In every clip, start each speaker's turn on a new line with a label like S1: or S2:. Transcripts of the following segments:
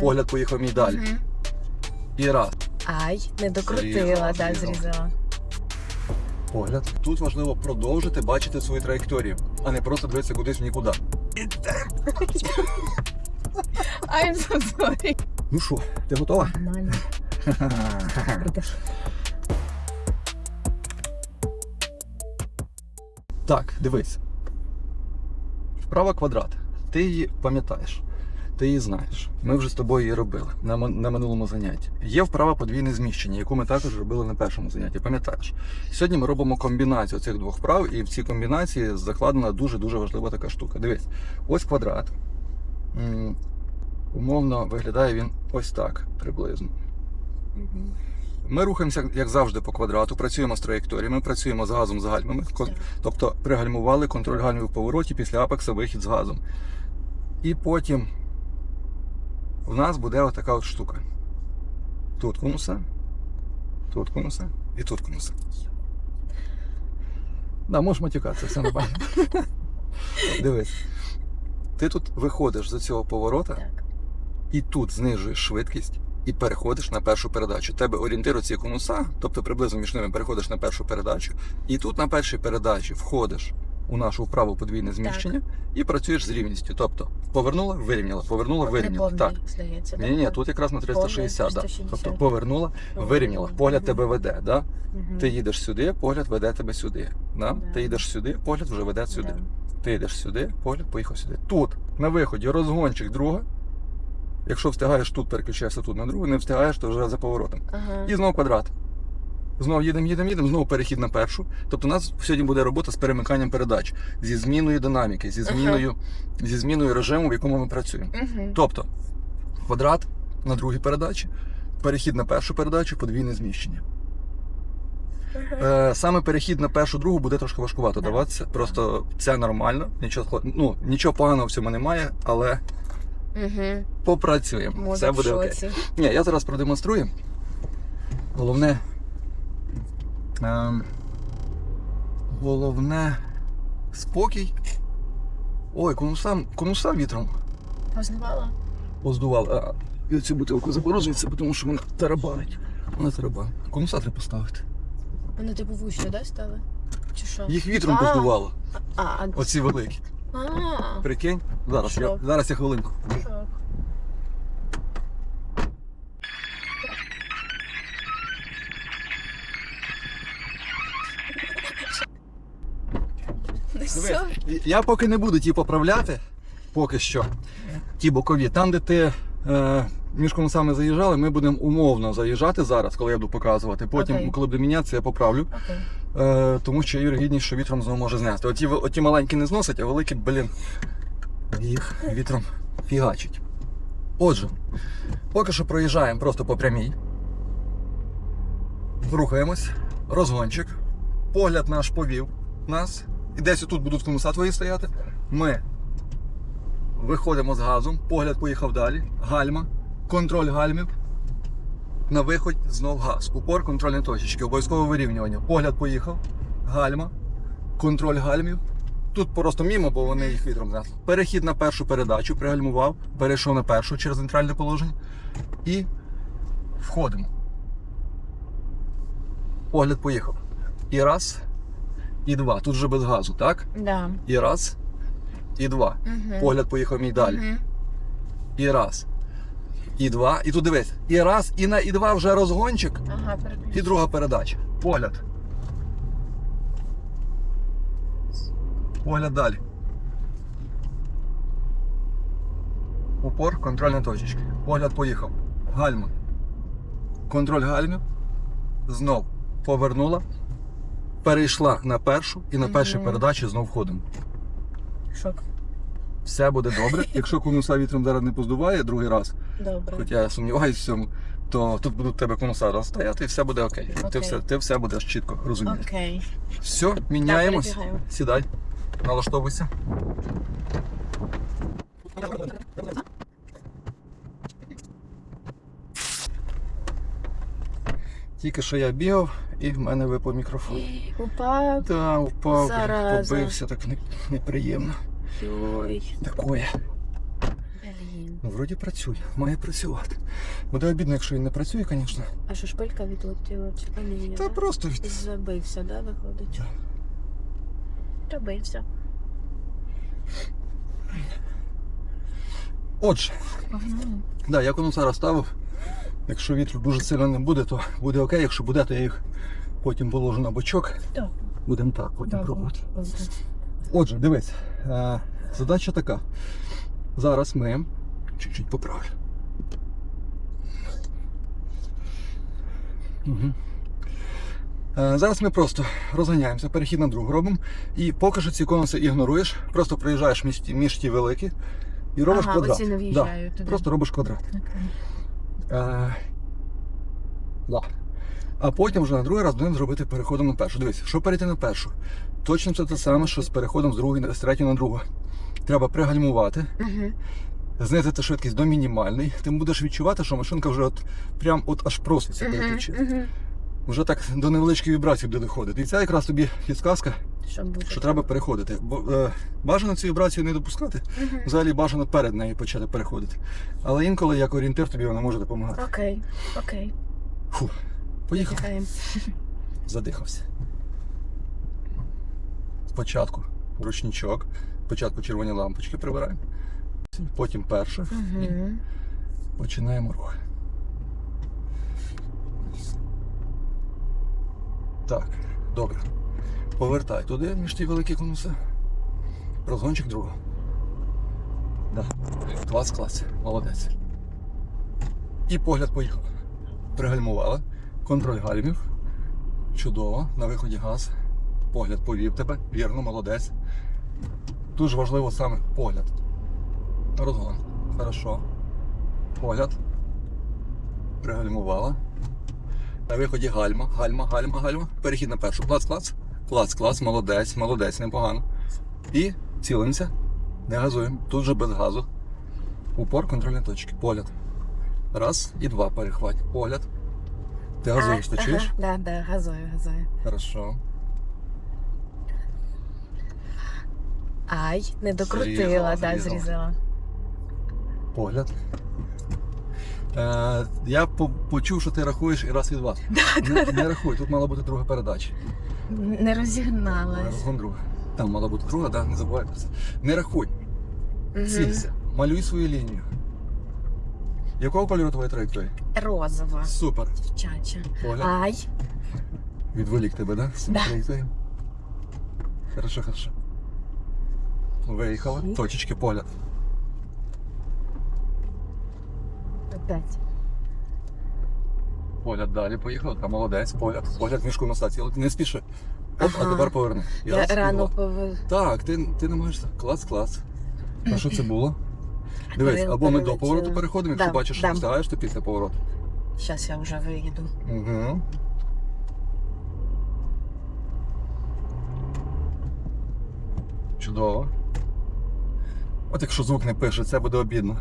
S1: Погляд поїхав мій далі.
S2: Мгм.
S1: І раз.
S2: Ай, не докрутила,
S1: Зрізала,
S2: да,
S1: зрізала.
S2: зрізала.
S1: Погляд. Тут важливо продовжити бачити свою траєкторію, а не просто дивитися кудись в нікуди.
S2: I'm so sorry.
S1: Ну що, ти готова?
S2: Нормально.
S1: Так, дивись. Вправа квадрат. Ти її пам'ятаєш. Ти її знаєш. Ми вже з тобою її робили на, на минулому занятті. Є вправа подвійне зміщення, яку ми також робили на першому занятті. Пам'ятаєш? Сьогодні ми робимо комбінацію цих двох вправ, і в цій комбінації закладена дуже-дуже важлива така штука. Дивись, ось квадрат. Умовно виглядає він ось так приблизно. Ми рухаємося, як завжди, по квадрату, працюємо з траєкторіями, працюємо з газом, з гальмами. Тобто пригальмували контроль гальмів в повороті після апекса вихід з газом. І потім в нас буде отака от штука. Тут конуса, тут конуса і тут конуса. Да, можеш матюкатися, все нормально. Дивись. Ти тут виходиш з цього поворота
S2: Так.
S1: і тут знижуєш швидкість і переходиш на першу передачу. Тебе орієнтир оці конуса, тобто приблизно між ними переходиш на першу передачу, і тут на першій передачі входиш у нашу вправу подвійне зміщення і працюєш з рівністю. Тобто повернула, вирівняла, повернула, вирівняла. Так.
S2: здається.
S1: Ні, ні, тут якраз на 360, да.
S2: 360.
S1: Тобто повернула, вирівняла, погляд тебе веде. Да? Ти їдеш сюди, погляд веде тебе сюди. Да?
S2: Да.
S1: Ти їдеш сюди, погляд вже веде сюди.
S2: Да.
S1: Ти йдеш сюди, погляд поїхав сюди. Тут, на виході, розгончик друга. Якщо встигаєш тут, переключаєшся тут на другу, не встигаєш, то вже за поворотом.
S2: Ага.
S1: І знову квадрат. Знову їдемо, їдемо, їдемо, знову перехід на першу. Тобто у нас сьогодні буде робота з перемиканням передач, зі зміною динаміки, зі зміною, зі зміною режиму, в якому ми працюємо.
S2: Мгм.
S1: Тобто квадрат на другій передачі, перехід на першу передачу, подвійне зміщення. Е, саме перехід на першу другу буде трошки важкувато
S2: Да.
S1: даватися. Просто це нормально, нічого, ну, нічого поганого в цьому немає, але попрацюємо.
S2: Мозок
S1: Все буде окей. Ні, я зараз продемонструю. Головне. Ем, головне спокій. Ой, конуса, конуса вітром
S2: Познавала?
S1: поздував. А, і цю бутилку заборожується, тому що вона тарабанить. Вона тарабанить. Конуса треба поставити.
S2: Вони типу вище, да, стали? Чи що?
S1: Їх вітром поздувало.
S2: А, а,
S1: Оці великі.
S2: а,
S1: Прикинь? Зараз, я, зараз я хвилинку.
S2: шок.
S1: Дивись, я поки не буду ті поправляти, поки що. Ті бокові. Там, де ти е, між конусами заїжджали, ми будемо умовно заїжджати зараз, коли я буду показувати. Потім,
S2: Окей.
S1: коли буде мінятися, я поправлю.
S2: Окей.
S1: Е, тому що є вірогідність, що вітром знову може знести. Оті, оті маленькі не зносять, а великі, блін, їх вітром фігачить. Отже, поки що проїжджаємо просто по прямій. Рухаємось. Розгончик. Погляд наш повів нас. І десь тут будуть конуса твої стояти. Ми виходимо з газом, погляд поїхав далі. Гальма, контроль гальмів. На виход знов газ. Упор контрольної точечки, обов'язкове вирівнювання. Погляд поїхав, гальма, контроль гальмів. Тут просто мімо, бо вони їх вітром знесли. Перехід на першу передачу, пригальмував, перейшов на першу через нейтральне положення. І входимо. Погляд поїхав. І раз, і два. Тут вже без газу, так?
S2: Да.
S1: І раз, і два.
S2: Мгм.
S1: Погляд поїхав мій далі.
S2: Мгм.
S1: І раз. І два. І тут дивись. І раз, і на і два вже розгончик.
S2: Ага,
S1: І друга передача. Погляд. Погляд далі. Упор, контрольна точечка. Погляд поїхав. Гальма. Контроль гальмів. Знов повернула. Перейшла на першу і на першій передачі знов входимо.
S2: Шок.
S1: Все буде добре. Якщо конуса вітром зараз не поздуває другий раз,
S2: Добре.
S1: хоча я сумніваюся в цьому, то тут будуть в тебе конуса розстояти і все буде окей. Ти,
S2: Окей.
S1: все, ти все будеш чітко розуміти.
S2: Окей.
S1: Все, міняємось.
S2: перебігаємо.
S1: Сідай, налаштовуйся. Тільки що я бігав і в мене випав мікрофон.
S2: Упав.
S1: Та, впав,
S2: Зараза.
S1: побився так неприємно.
S2: Ой.
S1: Такое.
S2: Блін.
S1: Ну, вроді працює, має працювати. Буде обідно, якщо він не працює, звісно.
S2: А що шпилька відлетіла? Чи то є?
S1: Та
S2: да?
S1: просто від...
S2: Забився, да, виходить? Забився.
S1: Отже,
S2: Погнали.
S1: да, я конденсар ставив. Якщо вітру дуже сильно не буде, то буде окей. Якщо буде, то я їх потім положу на бочок.
S2: Так.
S1: Будемо так потім пробувати. Отже, дивись, е, задача така. Зараз ми чуть-чуть поправлю. Угу. Е, зараз ми просто розганяємося, перехід на другу робимо. І поки що ці конуси ігноруєш, просто проїжджаєш між, ті- між ті великі і робиш
S2: Ага,
S1: квадрат.
S2: туди.
S1: Просто робиш квадрат. Да. А потім вже на другий раз будемо зробити переходом на першу. Дивись, що перейти на першу? Точно це те саме, що з переходом з другої з третьої на другу. Треба пригальмувати,
S2: Мгм.
S1: знизити швидкість до мінімальної. Ти будеш відчувати, що машинка вже от прям от аж проситься переключити.
S2: мгм.
S1: Вже так до невеличкої вібрації буде доходити. І це якраз тобі підсказка,
S2: Щоб бути.
S1: що треба переходити. Бо е, бажано цю вібрацію не допускати.
S2: Мгм.
S1: Взагалі бажано перед нею почати переходити. Але інколи як орієнтир тобі вона може допомагати.
S2: Окей, окей.
S1: Фу, поїхав.
S2: Чекаємо.
S1: задихався. Спочатку ручничок, спочатку червоні лампочки прибираємо, потім перше,
S2: Мгм.
S1: починаємо рух. Так, добре. Повертай туди між ті великі конуси. Розгончик другого. Да. Клас, клас. Молодець. І погляд поїхав. Пригальмували. Контроль гальмів. Чудово. На виході газ. Погляд повів тебе. Вірно, молодець. Дуже важливо саме погляд. Розгон. Хорошо. Погляд. Пригальмувала. На виході гальма, гальма, гальма, гальма. Перехід на першу. Клац, клац. Клац, клац, молодець, молодець, непогано. І цілимося. Не газуємо. Тут же без газу. Упор контрольні точки. Погляд. Раз і два перехват. Погляд. Ти газуєш, ти чуєш?
S2: Да, да, газую, газую.
S1: Хорошо.
S2: Ай, не докрутила,
S1: Зрізала,
S2: да,
S1: зрізала.
S2: зрізала.
S1: Погляд. Е, я по- почув, що ти рахуєш і раз і два. Не, не рахуй, тут мала бути друга передача.
S2: Не розігналась.
S1: Розгон друга. Там мала бути друга, да? не забувай про це. Не рахуй, цілься, малюй свою лінію. Якого кольору твоя траєкторія?
S2: Розова.
S1: Супер.
S2: Чача.
S1: Погляд.
S2: Ай.
S1: Відволік тебе, да? З
S2: Да.
S1: Хорошо, хорошо. Виїхали.
S2: І?
S1: Точечки погляд.
S2: Опять.
S1: Погляд далі поїхав. Та молодець, погляд. Погляд мішку на статі. Не спіши. Оп, а тепер поверни.
S2: Я
S1: раз,
S2: рано
S1: два. Так, ти, ти намагаєшся. Клас, клас. А що це було? Дивись,
S2: Перил
S1: або ми до повороту переходимо, якщо
S2: Да,
S1: бачиш, що
S2: да.
S1: встигаєш, то після повороту.
S2: Зараз я вже виїду.
S1: Угу. Чудово. От якщо звук не пише, це буде обідно.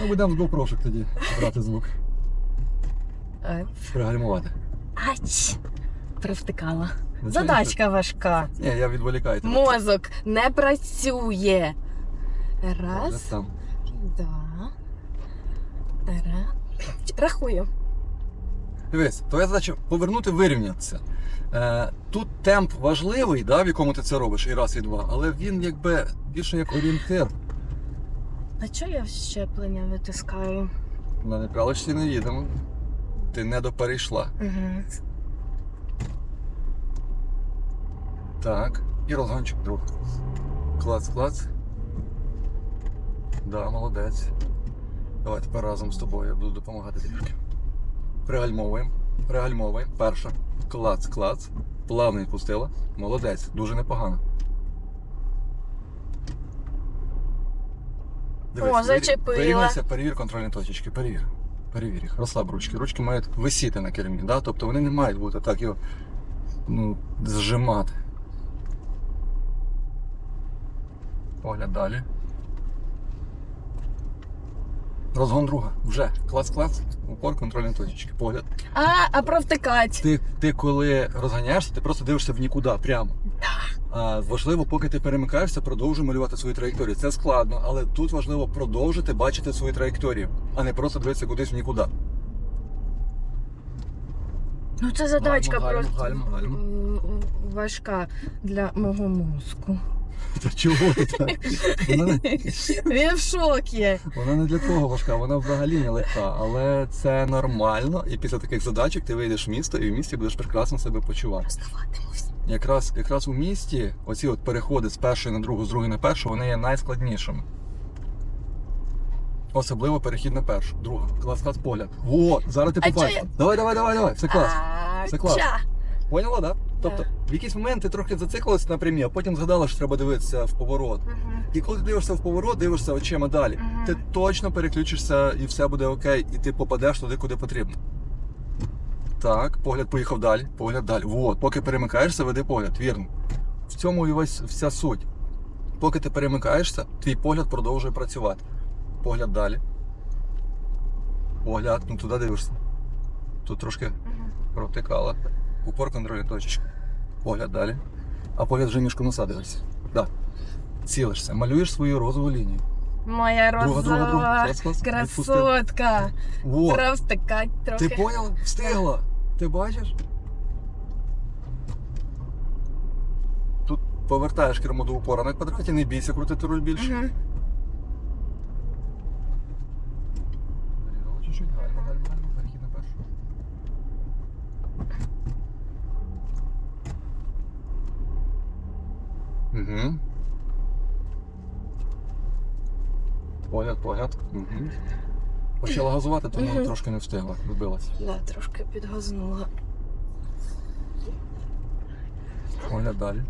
S1: Ну, будемо з GoPro тоді брати звук. Пригальмувати.
S2: Ач. Привтикала.
S1: Ну,
S2: Задачка важка.
S1: Ні, я відволікаю тебе.
S2: Мозок не працює. Раз.
S1: Там.
S2: Два. Раз. Рахую.
S1: Дивись, твоя задача повернути, вирівнятися. Е, тут темп важливий, да, в якому ти це робиш, і раз, і два, але він якби більше як орієнтир.
S2: А чого я щеплення витискаю?
S1: На непралочці не їдемо. Ти не доперейшла.
S2: Угу.
S1: Так. І розгончик друг. Клац, клац. Да, молодець. Давай тепер разом з тобою я буду допомагати трішки. Пригальмовуємо. Пригальмовуємо. Перша. Клац, клац. Плавно відпустила. Молодець. Дуже непогано.
S2: О, зачепила.
S1: Вирівняйся, перевір контрольні точечки. Перевір. Перевір їх. Розслаб ручки. Ручки мають висіти на кермі, да? тобто вони не мають бути так його ну, зжимати. Погляд далі. Розгон друга. Вже. Клац-клац. Упор контрольні точечки. Погляд.
S2: А, а провтикать.
S1: Ти, ти коли розганяєшся, ти просто дивишся в нікуди прямо. А, важливо, поки ти перемикаєшся, продовжуй малювати свою траєкторію. Це складно, але тут важливо продовжити бачити свою траєкторію, а не просто дивитися кудись в нікуди.
S2: Ну це задачка
S1: Гальма,
S2: просто
S1: гальма, гальма.
S2: важка для мого мозку.
S1: Та чого ти так? Вона не,
S2: Він в шокі.
S1: вона не для того важка, вона взагалі не легка, але це нормально. І після таких задачок ти вийдеш в місто і в місті будеш прекрасно себе почувати.
S2: Роздаватимусь.
S1: Якраз якраз у місті оці от переходи з першої на другу, з другої на першу, вони є найскладнішими. Особливо перехід на першу. Друга. Клас, клас, погляд. Во, зараз ти
S2: я-
S1: Давай, давай, давай, давай. Все клас. Це клас. Поняла, да? Тобто, в якийсь момент ти трохи зациклилась на прямі, а потім згадала, що треба дивитися в поворот. І коли ти дивишся в поворот, дивишся очима далі, ти точно переключишся і все буде окей, і ти попадеш туди, куди потрібно. Так, погляд поїхав далі, погляд далі. Вот, поки перемикаєшся, веди погляд, вірно. В цьому і весь вся суть. Поки ти перемикаєшся, твій погляд продовжує працювати. Погляд далі. Погляд, ну туди дивишся. Тут трошки
S2: Мгм.
S1: провтикала. Упор контролю точечка. Погляд далі. А погляд вже між носа дивишся. Да. Цілишся, малюєш свою розову лінію.
S2: Моя
S1: Друга, друга, друга. Клас, клас.
S2: Красотка.
S1: Во,
S2: Провтикать
S1: ти
S2: трохи.
S1: поняла? Встигла. Ти бачиш? Тут повертаєш кермо до упора на квадраті, не бійся крутити руль більше.
S2: Мгм.
S1: Чуть-чуть, гальма, гальма, гальма, перехід на першу. Угу. Погляд, погляд. Угу. Почала газувати, тому
S2: Мгм.
S1: трошки не встигла, вбилась.
S2: Да, трошки підгазнула.
S1: Погляд далі.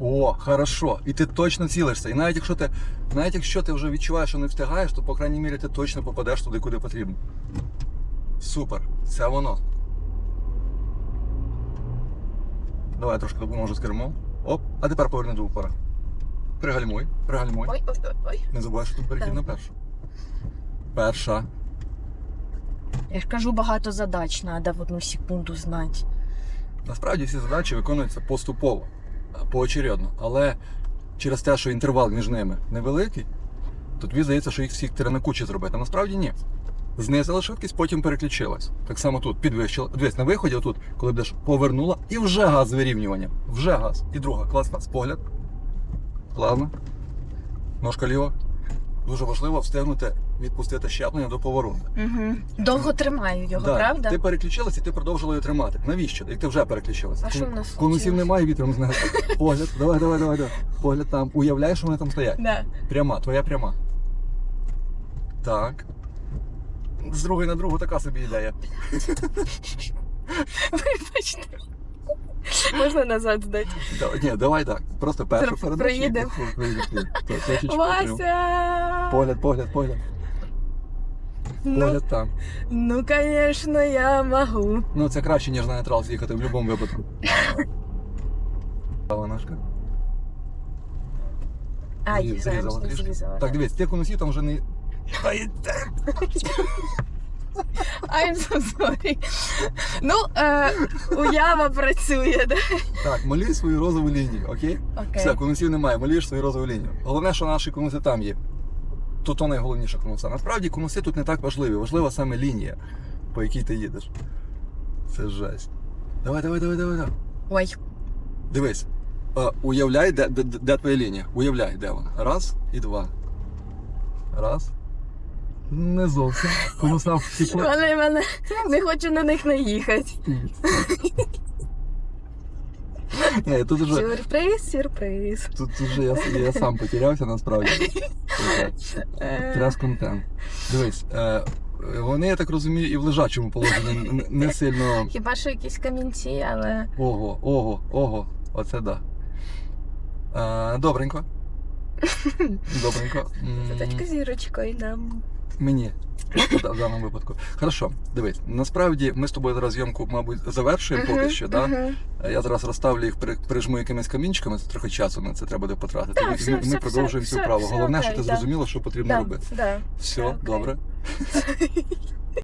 S1: О, хорошо. І ти точно цілишся. І навіть якщо ти, навіть якщо ти вже відчуваєш, що не встигаєш, то по крайній мірі ти точно попадеш туди, куди потрібно. Супер. Це воно. Давай я трошки допоможу з кермом. Оп, а тепер поверни до упора. Пригальмуй, пригальмуй.
S2: Ой, ой, ой, ой.
S1: Не забувай, що тут перехід на першу. Перша.
S2: Я ж кажу, багато задач треба в одну секунду знати.
S1: Насправді всі задачі виконуються поступово, поочередно. Але через те, що інтервал між ними невеликий, то тобі здається, що їх всіх треба на кучі зробити. А насправді ні. Знизила швидкість, потім переключилась. Так само тут підвищила. Дивись, на виході, отут, коли будеш повернула, і вже газ з вирівнюванням. Вже газ. І друга. Клас, клас. Плавно. Ножка ліва. Дуже важливо встигнути відпустити щеплення до повороту.
S2: Угу. Довго тримаю його,
S1: Да,
S2: правда?
S1: Ти переключилась і ти продовжила її тримати. Навіщо? Як ти вже переключилася?
S2: А що в нас
S1: Конусів немає, вітром знесе. Погляд, давай, давай, давай, давай. Погляд там. Уявляєш, що вони там стоять.
S2: Да.
S1: Пряма, твоя пряма. Так. З другої на другу така собі ідея.
S2: Вибачте. Можна назад здати.
S1: Да, ні, давай так. Просто першу прямо.
S2: Вася!
S1: Погляд, погляд, погляд.
S2: Ну,
S1: Погляд там.
S2: ну, конечно, я можу.
S1: Ну, це краще, ніж на нейтрал з'їхати в будь-якому випадку. Ножка.
S2: Ай,
S1: Зрізала
S2: зрізала,
S1: трішки.
S2: зрізала.
S1: Так, дивись, тих конусів там вже не.
S2: I'm so sorry. Ну, е, уява працює, да?
S1: Так, малюй свою розову лінію, окей?
S2: Окей.
S1: Все, конусів немає, малюєш свою розову лінію. Головне, що наші конуси там є. То то найголовніша конуса. Насправді конуси тут не так важливі. Важлива саме лінія, по якій ти їдеш. Це жесть. Давай, давай, давай, давай, давай.
S2: Ой,
S1: Дивись. Е, уявляй, де, де, де твоя лінія. Уявляй, де вона. Раз і два. Раз. Не зовсім. Конуса втекли.
S2: вони мене не хочу на них наїхати.
S1: Ні, тут уже,
S2: Сюрприз, сюрприз.
S1: тут уже я, я сам потерявся насправді.
S2: Е,
S1: Тряс контент. Дивись, е, вони, я так розумію, і в лежачому положенні не, сильно.
S2: Хіба що якісь камінці, але.
S1: Ого, ого, ого. Оце да. Е, добренько. Добренько.
S2: Задачка зірочкою нам.
S1: Мені. В даному випадку. Хорошо, дивись. Насправді ми з тобою зараз зйомку, мабуть, завершуємо поки що, да?
S2: Мгм.
S1: Я зараз розставлю їх, при- прижму якимись камінчиками, це трохи часу на це треба буде потратити.
S2: Так,
S1: Ми-
S2: все,
S1: ми,
S2: все,
S1: продовжуємо
S2: все,
S1: цю
S2: все,
S1: вправу.
S2: все
S1: Головне, що ти
S2: да.
S1: зрозуміла, що потрібно
S2: Да,
S1: робити.
S2: да.
S1: Все,
S2: окей.
S1: добре.